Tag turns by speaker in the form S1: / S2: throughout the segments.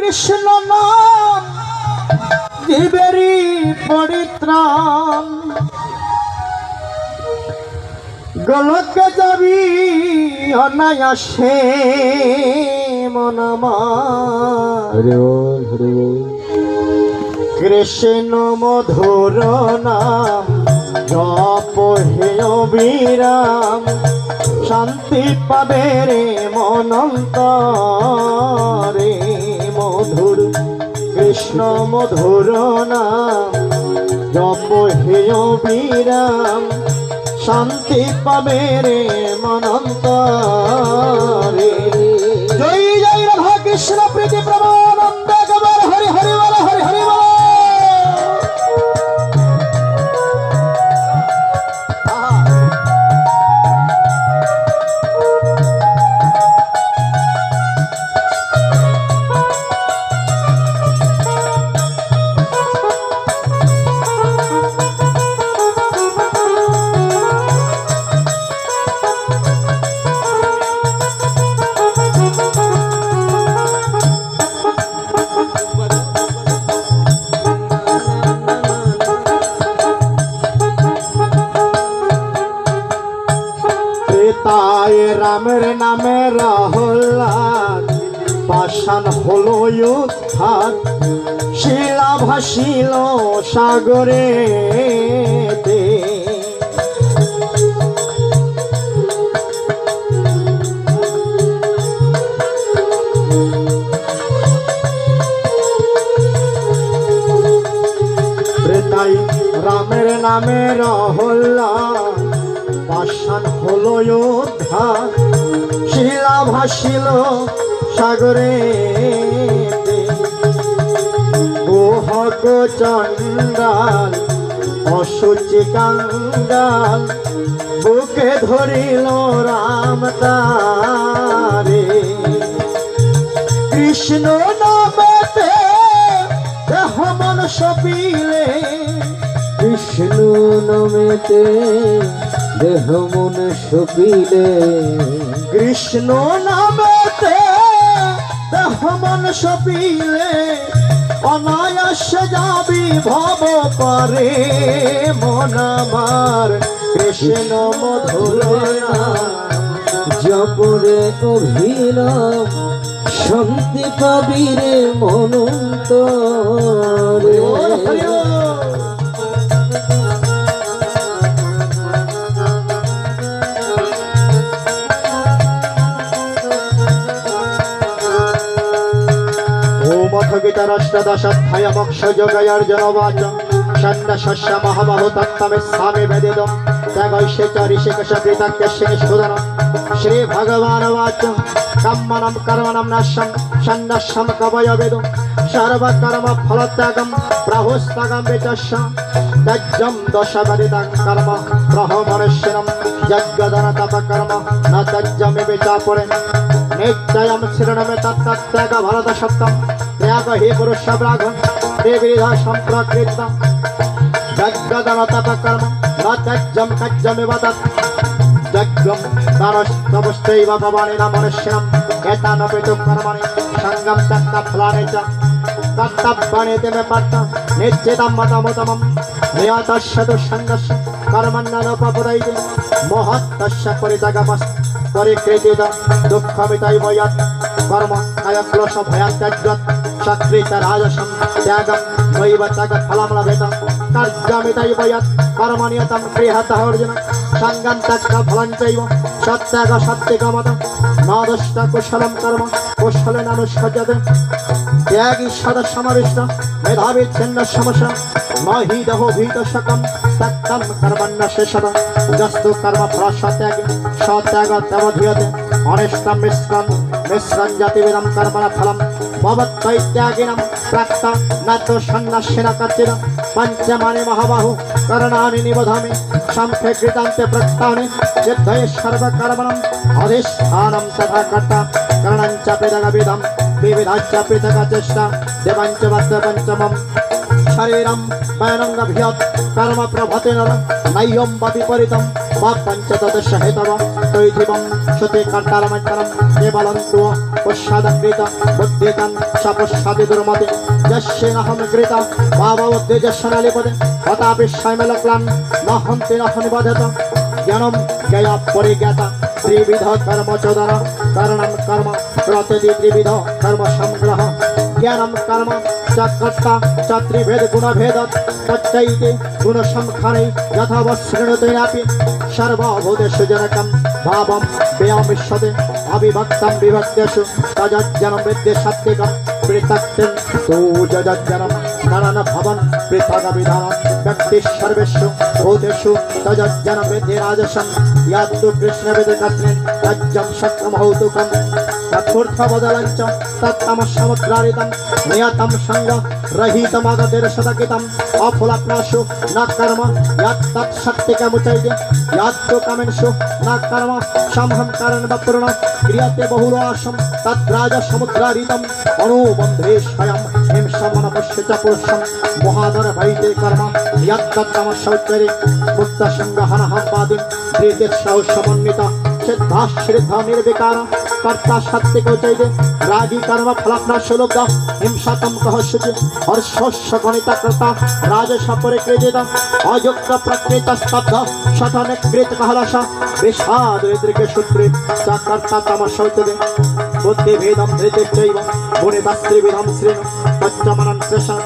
S1: কৃষ্ণ নাম জীবেরি পরিত্রাণ গোলকে যাবি অনায়াসে কৃষ্ণ মধুর নাম জপ হে অবিরাম শান্তি পাবে রে রে কৃষ্ণ মধুর নাম জপ হে বিরাম শান্তি পাবে রে মনন্ত জয় জয় রাধা কৃষ্ণ প্রীতি প্রভা প্রাণ হলো উৎখাত শিলা ভাসিল সাগরে রামের নামে রহল্লা পাষাণ হলো যোদ্ধা শিলা ভাসিল সাগরে বোহক চন্ডাল অসুচি কাঙ্গাল বুকে ধরিল রাম তারে কৃষ্ণ নামতে দেহ মন সপিলে
S2: কৃষ্ণ নামেতে দেহ মন সপিলে
S1: কৃষ্ণ নাম সপিলে অনায়াসে যাবি ভব করে মন আমার
S2: কৃষ্ণ মধুর জপরে অভিরাম শান্তি কবিরে মনন্ত
S1: पितरष्टदशद्भयमक्षयोगयर्जनवाचं षण्णषष्यमहमहो तत्तमिस्सामि वेदितं त्यागैश्यचरिषिकशपृतक्यशेषुदनं श्रीभगवानुवाचं कम्मनं कर्मणं नश्यं षण्णशं कवयवेदं सर्वकर्मफलत्यागं प्रहुस्तगं विचस्य दज्जं दशवरितं कर्म प्रहमनुष्यनं यज्ञदनतपकर्म न दज्जमिति चापुरे नित्ययं श्रृणमे तत्तत्यागभरतशब्दम् ত্যাগ হে পুরুষাগন হে বিধ সম্প্রকৃত জগদন তপকর্ম न त्यज्यम कज्यमिव तत् यज्ञं दानस्तमश्चैव भवानेन मनुष्यं एतानपितु कर्मणि सङ्गं तत्तफलानि च कर्तव्यानि ते मे पत्त निश्चितं मतमुतमं नियतस्य तु सङ्गस्य कर्मण्यनुपपुरैति महत्तस्य परित्यागमस् परिकृतित दुःखमितैव यत् कर्म कयक्लोशभयात् त्यज्यत् सत्कृत राजसं त्यागं त्वयिव तगफलमलभेतं तर्जमितैव यत् कर्मण्यतं गृहतः अर्जुन सङ्गं त्यक्तफलं चैव सत्याग सत्यगमतं न दुष्टकुशलं कर्म कुशलेनानुष्ठजते ত্যাগ সদা সমরেষ্ণ মেধাবী ছিন্ন সমস নহি দেহ ভীত সকম তত্তম কর্মণ্য শেষব যস্তু কর্ম ফল সত্যাগ সত্যাগ তবধীয়তে অনিষ্টম মিশ্রম মিশ্রম জাতিবিদম কর্মণ ফলম ভবত্তৈত্যাগিনম প্রাক্ত নত্য সন্ন্যাসীন কচিন পঞ্চমানি মহাবাহু করণানি নিবধামি সম্পে কৃতান্তে প্রত্যানি সিদ্ধয়ে সর্বকর্মণম অধিষ্ঠানম তথা কর্তা করণঞ্চ পেদগবিধম বিবিধাচ্ছ পৃথক চেষ্টা দেবাঞ্চ বাদ্য পঞ্চমম শরীরম বয়নঙ্গভিয়ত কর্ম প্রভতে নর নৈয়ম বা বিপরীতম বা পঞ্চদশ হেতব তৈথিবম সতে কর্তারমন্ত্রম কেবলম তো পশ্চাদকৃত বুদ্ধিতম সপশ্চাদি দুর্মতে যস্যেনহম কৃত ভাববদ্ধে যস্য নালিপদে হতাপি স্বয়মেলক্লান নহন্তি নহনিবধত ज्ञानम जया परिज्ञाता त्रिविध कर्म चोदन करणम कर्म प्रतिदि त्रिविध कर्म संग्रह ज्ञानम कर्म चकर्ता च त्रिभेद गुणभेद तच्चैते गुणसंखने यथवशृणुतेनापि सर्वभूतेषु जनकं भावं व्ययमिष्यते अविभक्तं विभक्तेषु तजज्जनं विद्य सत्यकं पृथक् तु जजज्जनं নানান ভবন পৃথগবিধান ব্যক্তি সর্বেষু ভূতেষু তজজ্জন বৃদ্ধি রাজসম ইয়াত্তু কৃষ্ণবিদ কৃষ্ণে রাজ্যম শক্রমহৌতুকম তৎকূর্থবদলঞ্চ তত্তমসমুদ্রারিতম নিয়তম সঙ্গ রহিতমগতির শতকিতম অফুলগ্নসু ন কর্ম ইয়াত্তৎশক্তিকমুচৈর্য ইয়াত্তু কমেনসু न कर्म शमहं करणवपूर्ण क्रियते बहुलाशं तद्राजसमुद्रारितम् अनुबन्धे स्वयं हिंसमनपश्य च पुरुषं महादरभैते कर्म यत्तत्तमशौचरे मुक्तसङ्गहनहं पादिं धृतिः समन्विता শ্রদ্ধা শ্রদ্ধা মেরে বেকার কর্তা সত্যি কেউ চাইবে কর্ম ফলাপনা সুলভ দাম হিংসা কম কহ সুযোগ শস্য গণিতা কর্তা রাজসাপরে কেজে দাম অযোগ্য প্রকৃতা স্তব্ধ সঠানে কৃত কহলাসা বিষাদ রেদ্রিকে সূত্রে চা কর্তা তামা সৌচলে বুদ্ধি ভেদম ধৃতে চৈব পঞ্চমান শ্রেষণ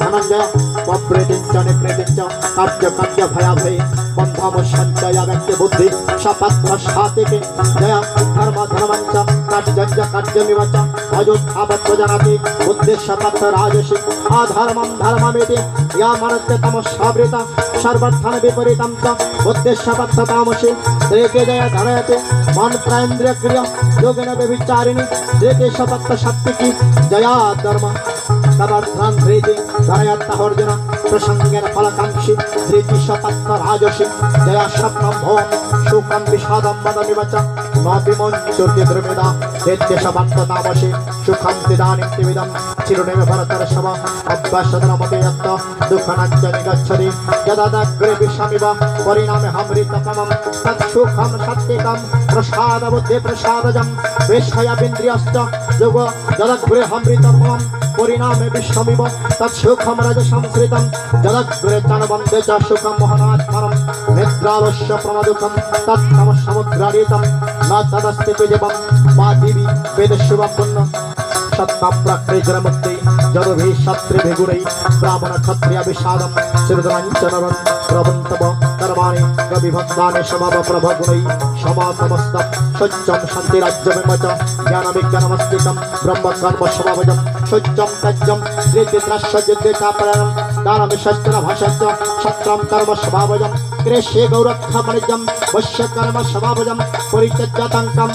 S1: ধনঞ্জয় মপ্রেতিঞ্চনে প্রেতিঞ্চন কার্য কার্য ভয়াভে বন্ধম সঞ্চয়া ব্যক্তি বুদ্ধি সপাত্ম সাতিকে জয়া ধর্ম ধর্মাঞ্চ কার্যঞ্চ কার্যমিবাচ অযোধ্যাবত্ত জানাতি বুদ্ধির সপাত্ম রাজসী আধর্মম ধর্মমিতি ইয়া মনস্য তমসাবৃত সর্বার্থান বিপরীতম চ বুদ্ধির সপাত্ম তামসী ত্রেকে জয়া ধরয়তে মন্ত্রেন্দ্রিয় ক্রিয়া যোগেন ব্যভিচারিণী ত্রেকে সপাত্ম শক্তিকি জয়া ধর্ম তদধ্রান্তি ধরয়ত্তাহর্জুন প্রসঙ্গের ফলকাঙ্ক্ষী ধৃতি শপত্ব রাজসী জয়া স্বপ্ন ভোম শোকম বিষাদম বদমিবচম मापिमोञ्चुर्यदृमिदा नित्यशमर्थतामसि सुखन्तिदानीं त्रिविधं चिरुणेव भरतर्षव अभ्यसदनमपि यत्त दुःखनाच्यनि गच्छति यदाग्रे विषमिव परिणामेऽहमृतपमं तत्सुखं सत्यकं प्रसादबुद्धिप्रसादजं विषयमिन्द्रियश्च युग यदग्रेऽहमृतपमं परिणामे विश्वमिव तत्सुखं रजसंसृतं जदग्रेतनबन्धे च सुखं मोहनात्मनं निद्रावश्य प्रणदुःखं तत्तमसमुद्राडितं मा तदस्ति तुजबं मा दिवि वेदशिवपुन्न सत्ताप्राक्रैजरमत्तै जदभे शत्रिभिगुरै ब्राह्मणक्षत्रियविषादं चिरदनाञ्चनरन् प्रवन्तव कर्माणि रविभक्तानि शमवप्रभगुणै क्षमातमस्तं शौचं शान्तिराज्यमिमच ज्ञानविज्ञानमस्तिकं ब्रह्मकर्म समवजं शौचं तज्जं रेतित्राश्चर्यदेकापरणं दानमिषश्चन भाषश्च क्षत्रं कर्म स्वभावजम् अग्रे शे गौरक्षा वश्यकर्म शवाभजं परित्यज्यतङ्कम्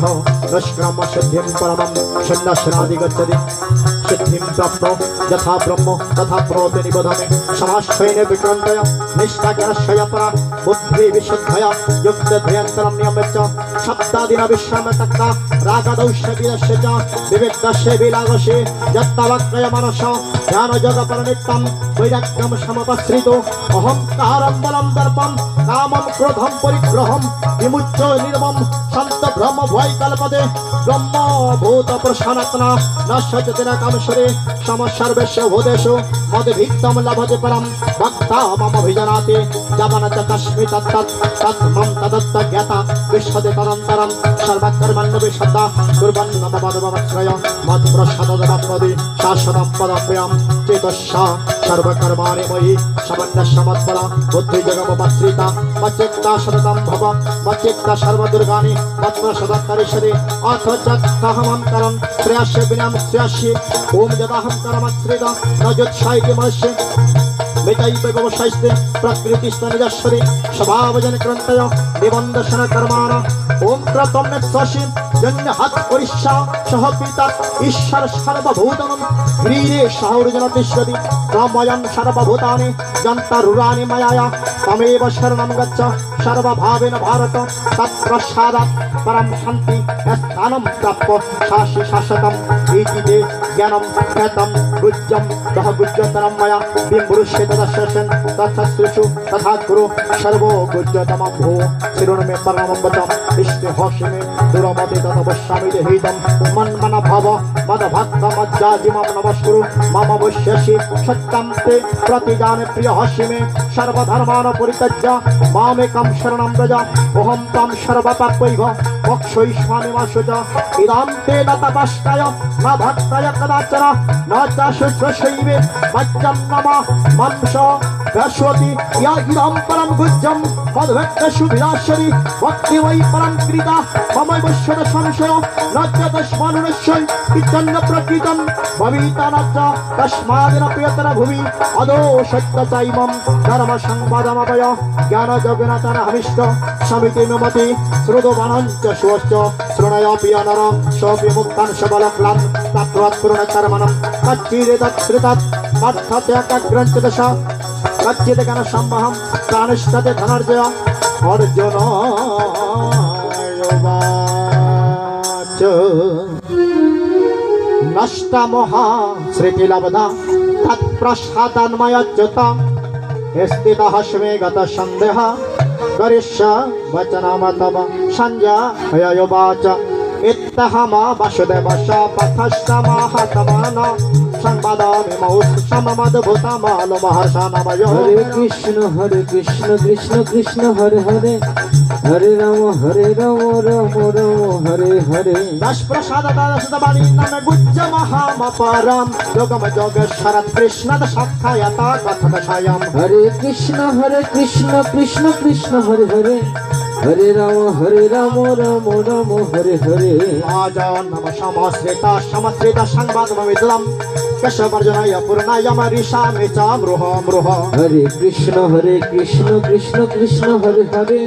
S1: देह नश्रम शुद्धिं परमं षण्णश्रादिगच्छति सिद्धिं प्राप्तो यथा ब्रह्म तथा प्रोति निबधमे समाश्रयेन विक्रन्तया निष्ठाकरश्रय परा बुद्धिविशुद्धया युक्तद्वयन्तरं नियमेच शब्दादिना विश्रमतक्ता रागदौष्य विदस्य च विवेक्तस्य विलागसे यत्तवक्रय मनस ध्यानजगपरनित्यं वैराग्यं समपश्रितो अहङ्कारं बलं दर्पं कामं क्रोधं परिग्रहं विमुच्य निर्मं सन्तभ्रम वैकल्पदे ब्रह्म भूत प्रशानात्मा न शजदिन कामेश्वरे समसर्वेश्व भूतेषु मदभिक्तं लभते परं भक्ता ममभिजनाति जमनच तस्मिन् तत्तत् तत् मम तदत्त ज्ञाता विश्वदे तदन्तरं सर्वकर्मण्य विशदा कुर्वन्न ममदमवश्रय मत् प्रसाददवापदि शाश्वतं पदप्रियं चेतस्सा सर्वकर्माणि मयि समन्नशमत्परा बुद्धिजगमपश्रिता मच्चित्ता शरदं भव मच्चित्ता सर्वदुर्गाणि मत्प्रसदत्त परिषदि अथ चत्तहमन्तरं श्रेयस्य विनां श्रेयस्य ॐ यदाहङ्करमच्छ्रिदं न ज्योत्साहितमस्य मितैव व्यवसायस्ते प्रकृतिस्तनिजस्वरे स्वभावजनक्रन्तय निबन्धशनकर्माण ॐ क्रतं नेत्सि जन्यहत् परिष्या सह पिता ईश्वर सर्वभूतनं व्रीरे सहौर्जनतिष्यति क्रमयं सर्वभूतानि जन्तरुराणि मयाया মমেব শরণম গচ্ছ সর্বভাবেন ভারত তৎপ্রসাদাৎ পরম শান্তি স্থানম প্রাপ্য শাসি শাশ্বতম ইতিতে জ্ঞানম খ্যাতম গুজ্জম দহ গুজ্জতরম ময়া বিম্বুরুষ্যে তদশন তৎসৃষু তথা গুরু সর্ব গুজ্জতম ভো শিরোনমে পরমম বচম ইষ্টে হর্ষমে দুরমতে তদবশ্যামি দেহিতম মন্মন ভব মদ ভক্ত मदभक्तमज्जाजिमं नमस्कुरु मम वश्यसि सत्यं ते प्रतिदानप्रियहसि मे सर्वधर्मान् মামে পরিত্যাজ্য মামেকম শরণাম্রজ অহম তম সর্বপাপৈভ মক্ষই স্বামীমাসুজ ইদম তে ন তপস্তায় না ভক্তায় কদাচন না চ শুশ্রশৈবে বাচ্যম নম মাংস प्रश्वति या इदं परं गुज्जं पदभक्तशुभिलाश्वरि भक्ति वै परं कृता मम वश्वर संशय न च तस्मानुनश्यन् इत्यन्न प्रकृतं भविता न च तस्मादिन प्रियतर भुवि अदो सत्य चैवं धर्म संवादमपय ज्ञान जगनातन हविष्ट समिति नमति श्रुतवानञ्च सुवश्च शृणय प्रिय नरं सौम्यमुक्तान् सबलक्लान् तत्त्वात् पूर्णकर्मणं तच्चिरे तत्सृतात् अर्थत्याग्रञ्च दशा കച്ചിത് കനസംബഹം കാണിഷ്ടത ധനർജയ অর্জুন নষ্টমহা স্মৃতিলবধা তৎপ্রসাদন্ময়চ্যুত স্থিত স্মে গত সন্দেহ গরিষ্য বচনমতব সঞ্জয় বাচ ইত্যহম বসুদেব স পথস্তমাহ তমানা শ্যামাং বাদামে মৌ সমমদ ভূতামাল মহাশানময়
S2: হরে কৃষ্ণ হরে কৃষ্ণ কৃষ্ণ কৃষ্ণ হরে হরে হরে রাম হরে রাম রাম রাম হরে হরে
S1: দশ প্রসাদ দাসবাণী নামে গুজ্জ মহামপারাম কৃষ্ণ
S2: হরে কৃষ্ণ কৃষ্ণ কৃষ্ণ হরে হরে হরে রাম হরে রাম রাম রাম হরে হরে
S1: আজান নম সমশ্রেতা সমশ্রেতা সংবাদমিদলম কেশবর্জনায় পূর্ণায় মরিষা মৃচা মৃহ মৃহ
S2: হরে কৃষ্ণ হরে কৃষ্ণ কৃষ্ণ কৃষ্ণ হরে হরে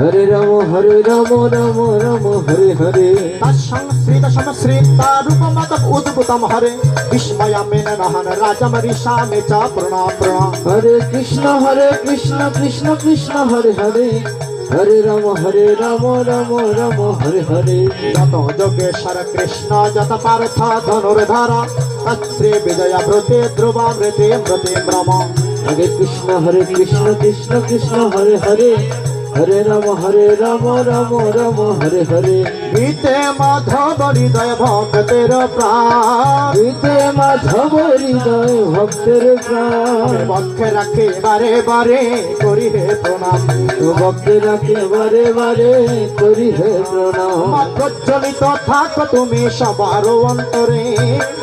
S2: হরে রাম হরে রাম রাম রাম হরে হরে
S1: তৎসংশ্রিত সমশ্রিতা রূপমত উদ্ভুতম হরে বিস্ময়ামেন নহন রাজম ঋষামে চ প্রণা প্রণা
S2: হরে কৃষ্ণ হরে কৃষ্ণ কৃষ্ণ কৃষ্ণ হরে হরে হরে রাম হরে রাম রাম রাম হরে হরে
S1: যত যোগেশ্বর কৃষ্ণ যত পার্থ ধনুর্ধারা তত্রে বিজয়া ব্রতে ধ্রুবা মৃতে মৃতে ব্রম
S2: হরে কৃষ্ণ হরে কৃষ্ণ কৃষ্ণ কৃষ্ণ হরে হরে হরে রাম হরে রাম রাম রাম হরে হরে
S1: বিতে মাধব হৃদয় ভক্তের প্রাণ
S2: গীতে মাধব হৃদয় ভক্তের প্রাণ
S1: বক্ষে রাখে বারে বারে করি হে প্রণাম
S2: বক্ষে রাখে বারে বারে করি হে প্রণাম
S1: প্রজ্বলিত থাকো তুমি সবার অন্তরে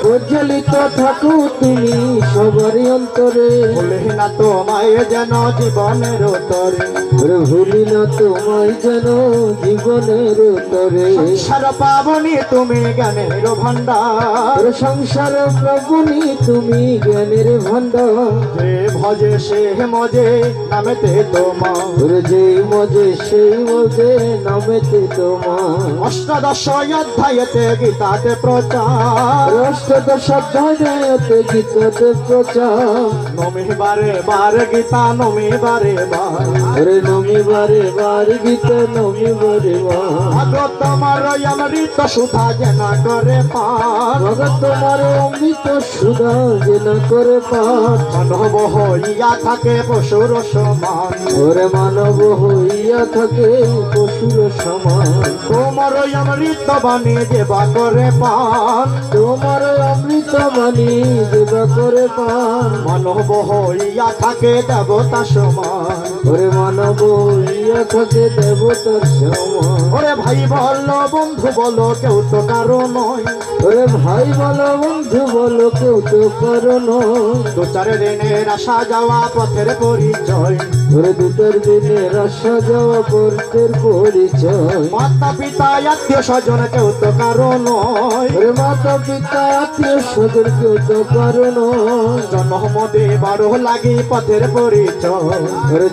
S2: প্রজ্বলিত থাকো তুমি সবার অন্তরে
S1: ভুলে না তোমায় যেন জীবনের তরে
S2: ভুলি পাবি তোমায় যেন জীবনের তরে
S1: সংসার পাবনি তুমি জ্ঞানের ভণ্ডার
S2: সংসার পাবনি তুমি জ্ঞানের
S1: যে ভজে সে মজে নামেতে তোমার
S2: যে মজে সেই মজে নামেতে তোমার
S1: অষ্টাদশ অধ্যায়তে গীতাতে প্রচার
S2: অষ্টাদশ অধ্যায়তে গীতাতে প্রচার
S1: নমিবারে বারে বার গীতা নমিবারে বারে বার
S2: নমিবার বারে বারে বিতে নমি বারে ভাগো
S1: তোমার অমৃত সুধা যেন করে পার
S2: ভাগো তোমার অমৃত সুধা যেন করে পার
S1: মানব হইয়া থাকে পশুর সমান
S2: ওরে মানব হইয়া থাকে পশুর সমান
S1: তোমার অমৃত বাণী দেবা করে পান
S2: তোমার অমৃত বাণী দেবা করে পান
S1: মানব হইয়া থাকে দেবতা সমান
S2: ওরে মানব হইয়া দিয়া খোঁজে দেব তোর
S1: ওরে ভাই বলো বন্ধু বলো কেউ তো কারো নয়
S2: ওরে ভাই বলো বন্ধু বলো কেউ তো কারো নয়
S1: দু চার দিনের আসা যাওয়া পথের পরিচয়
S2: ওরে দুটোর দিনের আসা যাওয়া পথের পরিচয়
S1: মাতা পিতা আত্মীয় স্বজন কেউ তো কারো নয়
S2: মাতা পিতা আত্মীয় স্বজন কেউ তো কারো
S1: নয় বারো লাগে পথের পরিচয়
S2: ওরে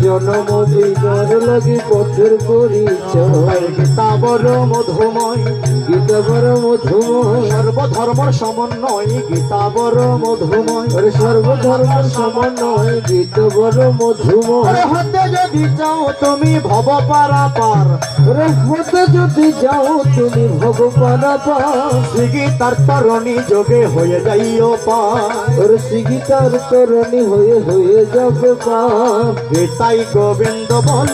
S2: বারো লাগে বিপথের পরিচয়
S1: গীতা বড় মধুময়
S2: গীতা বড় মধুময়
S1: সর্বধর্ম সমন্বয় গীতা বড় মধুময়
S2: সর্বধর্ম সমন্বয় গীতা বড় মধুময়
S1: হতে যদি চাও তুমি ভব পারা পার
S2: হতে যদি যাও তুমি ভব পারা পার
S1: শ্রীগীতার তরণী যোগে হয়ে যাইও পার
S2: শ্রীগীতার তরণী হয়ে হয়ে যাবে পা
S1: গীতাই গোবিন্দ বল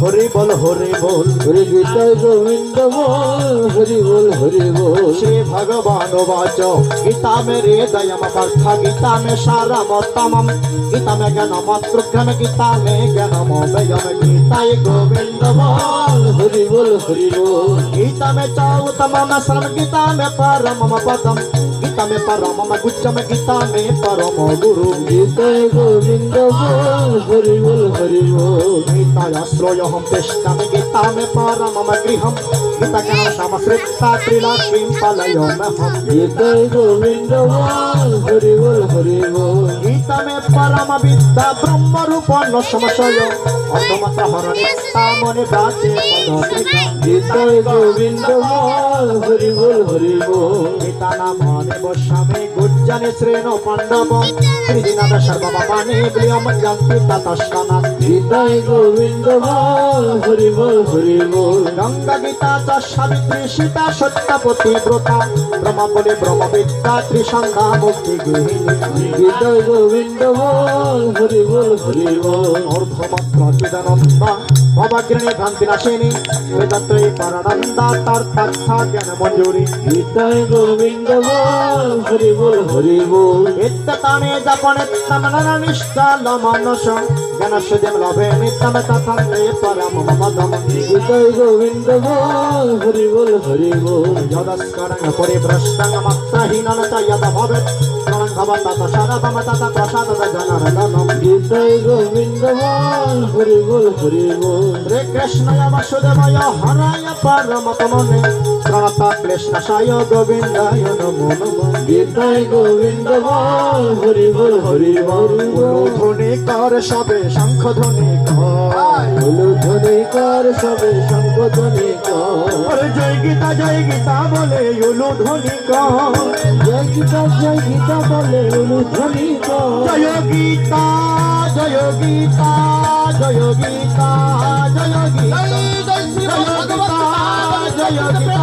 S1: হরি বল হরি বল
S2: হরি গীতা গোবিন্দ বল হরি বল হরি বল
S1: শ্রী ভগবান বাচ গীতা মে হৃদয় মর্থ গীতা মে সারা মতম গীতা মে জ্ঞান মাতৃক্রম গীতা মে জ্ঞান ময়ম গীতায় গোবিন্দ বল হরি বল হরি বল গীতা মে চৌতম শ্রম গীতা মে পরম পদম में परम मगुच्छ में गीता में परम गुरु
S2: गीता गोविंद गो हरि बोल हरि बोल
S1: गीता आश्रय हम तेष्ट में गीता में परम मम गृहम गीता का नाम श्रेष्ठा त्रिलक्ष्मी पालय नमः
S2: गीता गोविंद गो हरि बोल हरि बोल
S1: তমে পরম বিদ্যা ব্রহ্ম রূপ নসমশয় অসমত হরণে তামনে ব্রাজে
S2: হৃদয় গোবিন্দ হরি বল হরি বল
S1: নাম গুড Jani Sreno Pandava Krishna Dashar Baba Pani Bliyam Janti Tatashana
S2: Gita Govinda Bal Hari Bal Hari Bal
S1: Ganga Gita Chashavitri Sita Shattapati Vrata Brahma Pali Brahma Vitta Trishanga Mukti Guhini
S2: Gita Govinda Bal Hari Bal Hari Bal
S1: Ordha Matra Chidananda ভবাগ্রণে ভ্রান্তি নাশিনী বেদাত্রয়ী পরানন্দা তার তথা জ্ঞান মঞ্জুরি
S2: গীতায় গোবিন্দ হরি বল ಹರಿವು
S1: ಇತ್ತ ತಾನೇ ಜಪಣೆ ತಮನ ನಿಷ್ಠಲ ಮನುಷ ಜನ ಸುದಿನ ಲಭೆ ನಿತ್ತಮ ತಂದೆ ಪರಮ ಮಮದಮ
S2: ಜಯ ಗೋವಿಂದ ಹರಿವಲ್ ಹರಿವು
S1: ಯದಸ್ಕರಂಗ ಪರಿಭ್ರಷ್ಟಂಗ ಮತ್ರಹೀನತ ಯದ ಭವೆ ಕೃಷ್ಣಯ ವಸುದೇವಯ ಹರಯ ಪರಮ ಕಮನೆ ಪ್ರಣತ ಕೃಷ್ಣ ಸಾಯ ಗೋವಿಂದಾಯ ನಮೋ ನಮ
S2: ಗೀತಾಯ ಗೋ গোবিন্দ বল হরি বল হরি বল
S1: ধ্বনি কর সবে শঙ্খ ধ্বনি
S2: ধ্বনি কর সবে শঙ্খ ধ্বনি
S1: জয় গীতা জয় গীতা বলে উলু ধ্বনি জয়
S2: গীতা জয় গীতা বলে উলু ধ্বনি
S1: জয় গীতা জয় গীতা জয় গীতা জয় গীতা জয় গীতা জয় গীতা